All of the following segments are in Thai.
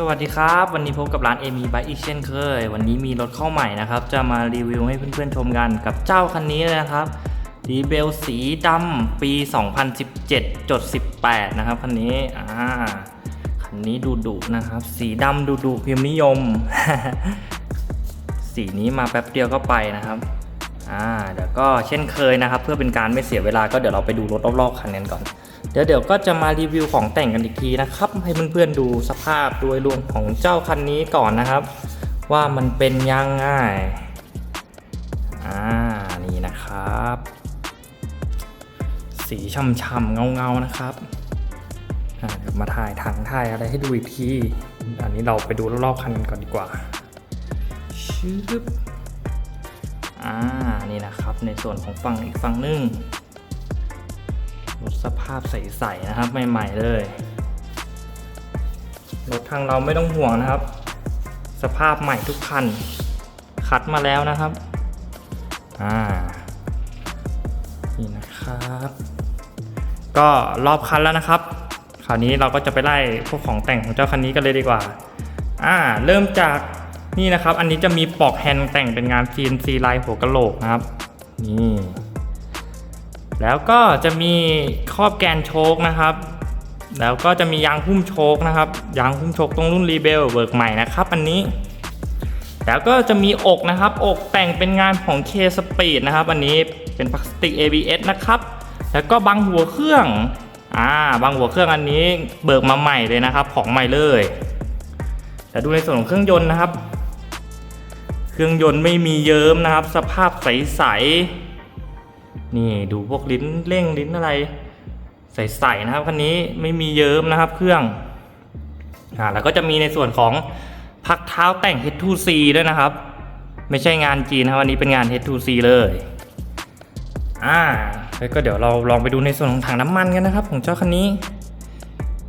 สวัสดีครับ วันนี้พบกับร้าน Amy Bike อีกเช่นเคย วันนี้มีรถเข้าใหม่นะครับ จะมารีวิวให้เพื่อนๆชมกันกับเจ้าคันนี้เลยนะครับดีเบลสีดำปี 2017จด18 นะครับ คันนี้อ่าคันนี้ดูดุนะครับ สีดำดูดุพิมพ์นิยม สีนี้มาแป๊บเดียวก็ไปนะครับอ่าเดี๋ยวก็เช่นเคยนะครับ เพื่อเป็นการไม่เสียเวลาก็เดี๋ยวเราไปดูรถรอบๆคันนั้นก่อน เดี๋ยวเดี๋ยวก็จะมารีวิวของแต่งกันอีกทีนะครับ ให้เพื่อนๆดูสภาพโดยรวมของเจ้าคันนี้ก่อนนะครับ ว่ามันเป็นยังไงอ่านี่นะครับ สีช่ำๆเงาๆนะครับอ่าเดี๋ยวมาถ่ายถังถ่ายอะไรให้ดูอีกทีอันนี้เราไปดูรอบๆคันกันก่อนดีกว่าชึบอ่านี่นะครับในส่วนของฝั่งอีกฝั่งหนึง สภาพใสๆนะครับ ใหม่ๆเลยรถทางเราไม่ต้องห่วงนะครับ สภาพใหม่ทุกคัน คัดมาแล้วนะครับอ่านี่นะครับ ก็รอบคันแล้วนะครับ คราวนี้เราก็จะไปไล่พวกของแต่งของเจ้าคันนี้กันเลยดีกว่าอ่าเริ่มจากนี่นะครับ อันนี้จะมีปลอกแฮนด์แต่งเป็นงาน CNC ลายหัวกะโหลกนะครับ นี่ แล้วก็จะมีครอบแกนโชคนะครับ แล้วก็จะมียางหุ้มโชคนะครับ ยางหุ้มโชคตรงรุ่นรีเบลเบิกใหม่นะครับอันนี้ แล้วก็จะมีอกนะครับ อกแต่งเป็นงานของ K Speed นะครับ อันนี้เป็นพลาสติก ABS นะครับ แล้วก็บังหัวเครื่อง อ่า บังหัวเครื่องอันนี้เบิกมาใหม่เลยนะครับ ของใหม่เลยแต่ดูในส่วนของเครื่องยนต์นะครับ เครื่องยนต์ไม่มีเยิ้มนะครับ สภาพใสๆ นี่ดูพวกลิ้นเร่งลิ้นอะไร ใสๆนะครับคันนี้ไม่มีเยิ้มนะครับเครื่องอ่าแล้วก็จะมีในส่วนของพักเท้าแต่ง H2C ด้วยนะครับ ไม่ใช่งานจีนนะครับอันนี้เป็นงาน H2C เลยอ่าแล้วก็เดี๋ยวเราลองไปดูในส่วนของถังน้ำมันกันนะครับ ของเจ้าคันนี้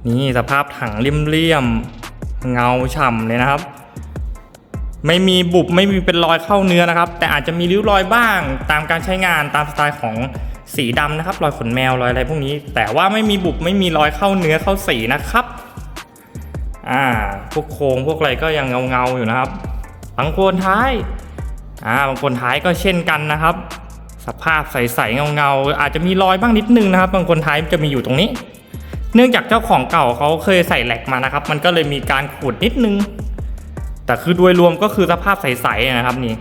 นี่สภาพถังเลี่ยมๆเงาฉ่ำเลยนะครับ ไม่มีบุบไม่มีเป็นรอยเข้าเนื้อนะครับ แต่อาจจะมีริ้วรอยบ้าง ตามการใช้งานตามสไตล์ของสีดำนะครับ รอยขนแมวรอยอะไรพวกนี้ แต่ว่าไม่มีบุบไม่มีรอยเข้าเนื้อเข้าสีนะครับอ่าพวกโครงพวกอะไรก็ยังเงาๆอยู่นะครับบางคนท้ายอ่าบางคนท้ายก็เช่นกันนะครับ สภาพใสๆเงาๆอาจจะมีรอยบ้างนิดนึงนะครับ บางคนท้ายจะมีอยู่ตรงนี้ เนื่องจากเจ้าของเก่าเขาเคยใส่แหลกมานะครับ มันก็เลยมีการขูดนิดนึง แต่คือโดยรวมก็คือสภาพใสๆนะครับนี่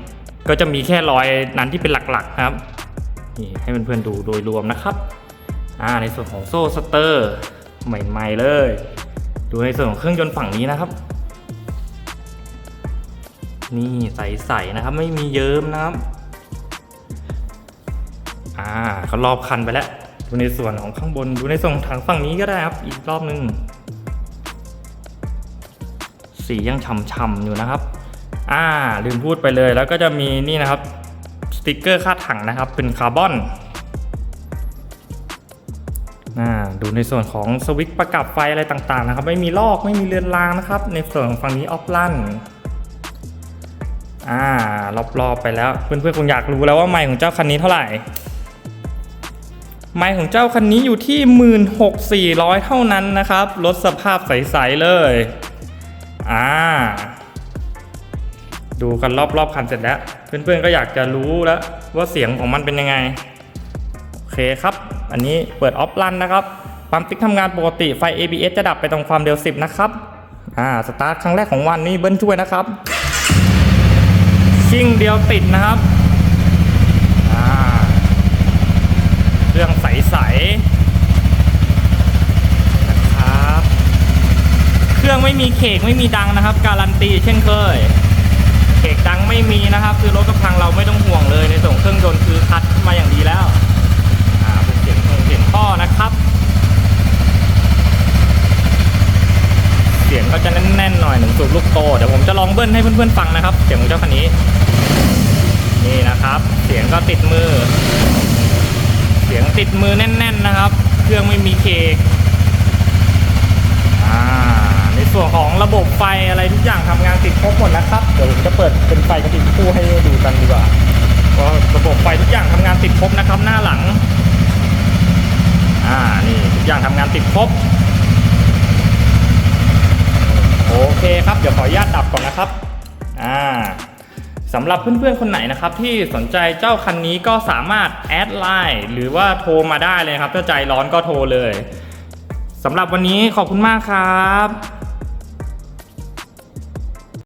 ก็จะมีแค่รอยนั้นที่เป็นหลักๆนะครับนี่ให้เพื่อนๆดูโดยรวมนะครับอ่าในส่วนของโซ่สเตอร์ใหม่ๆเลย ดูในส่วนของเครื่องยนต์ฝั่งนี้นะครับ นี่ใสๆนะครับไม่มีเยิ้มนะครับอ่าเขารอบคันไปแล้วดูในส่วนของข้างบน ดูในส่วนถังฝั่งนี้ก็ได้ครับ อีกรอบหนึ่ง สียังฉ่ำๆอยู่นะครับ อ่าลืมพูดไปเลยแล้วก็จะมีนี่นะครับสติกเกอร์คาดถังนะครับ เป็นคาร์บอนอ่าดูในส่วนของสวิตช์ประกับไฟอะไรต่างๆนะครับ ไม่มีลอกไม่มีเลือนรางนะครับ ในส่วนของฝั่งนี้ออฟลั่นอ่ารอบๆไปแล้วเพื่อนๆคงอยากรู้แล้วว่าไมค์ของเจ้าคันนี้เท่าไหร่ไมค์ของเจ้าคันนี้อยู่ที่ 16,400 เท่านั้นนะครับลดสภาพใส ๆ เลย อ่า ดูกันรอบๆคันเสร็จแล้ว เพื่อนๆก็อยากจะรู้แล้วว่าเสียงของมันเป็นยังไง โอเคครับ อันนี้เปิดออฟลันนะครับปั๊มติ๊กทำงานปกติไฟ ABS จะดับไปตรงความเร็ว 10 นะครับ อ่า สตาร์ทครั้งแรกของวันนี้เบิ้ลช่วยนะครับ ชิ่งเดียวติดนะครับ อ่า เครื่องใสๆนะครับ เครื่อง ไม่มีเขกไม่มีดังนะครับ การันตีเช่นเคยเขกดังไม่มีนะครับ คือรถกระพังเราไม่ต้องห่วงเลยในส่วนของเครื่องยนต์คือคัดมาอย่างดีแล้วอ่าเสียงคงเสียงท่อนะครับ เสียงก็จะแน่นๆหน่อยหนึ่งสูบลูกโตเดี๋ยวผมจะลองเบิ้ลให้เพื่อนๆฟังนะครับ เสียงของเจ้าคันนี้ นี่นะครับ เสียงก็ติดมือ เสียงติดมือแน่น ๆนะครับ เครื่องไม่มีเคกอ่า ใน ส่วนของระบบไฟอะไรทุกอย่างทำงานติดครบหมดแล้วครับ เดี๋ยวผมจะเปิดเป็นไฟกระติกคู่ให้ดูกันดีกว่าว่าระบบไฟทุกอย่างทำงานติดครบนะครับ หน้าหลัง อ่านี่ทุกอย่างทำงานติดครบ โอเคครับ เดี๋ยวขออนุญาตดับก่อนนะครับ อ่าสำหรับเพื่อนๆ คนไหนนะครับ ที่สนใจเจ้าคันนี้ก็สามารถแอดไลน์หรือว่าโทรมาได้เลยครับ ถ้าใจร้อนก็โทรเลยสำหรับวันนี้ขอบคุณมากครับ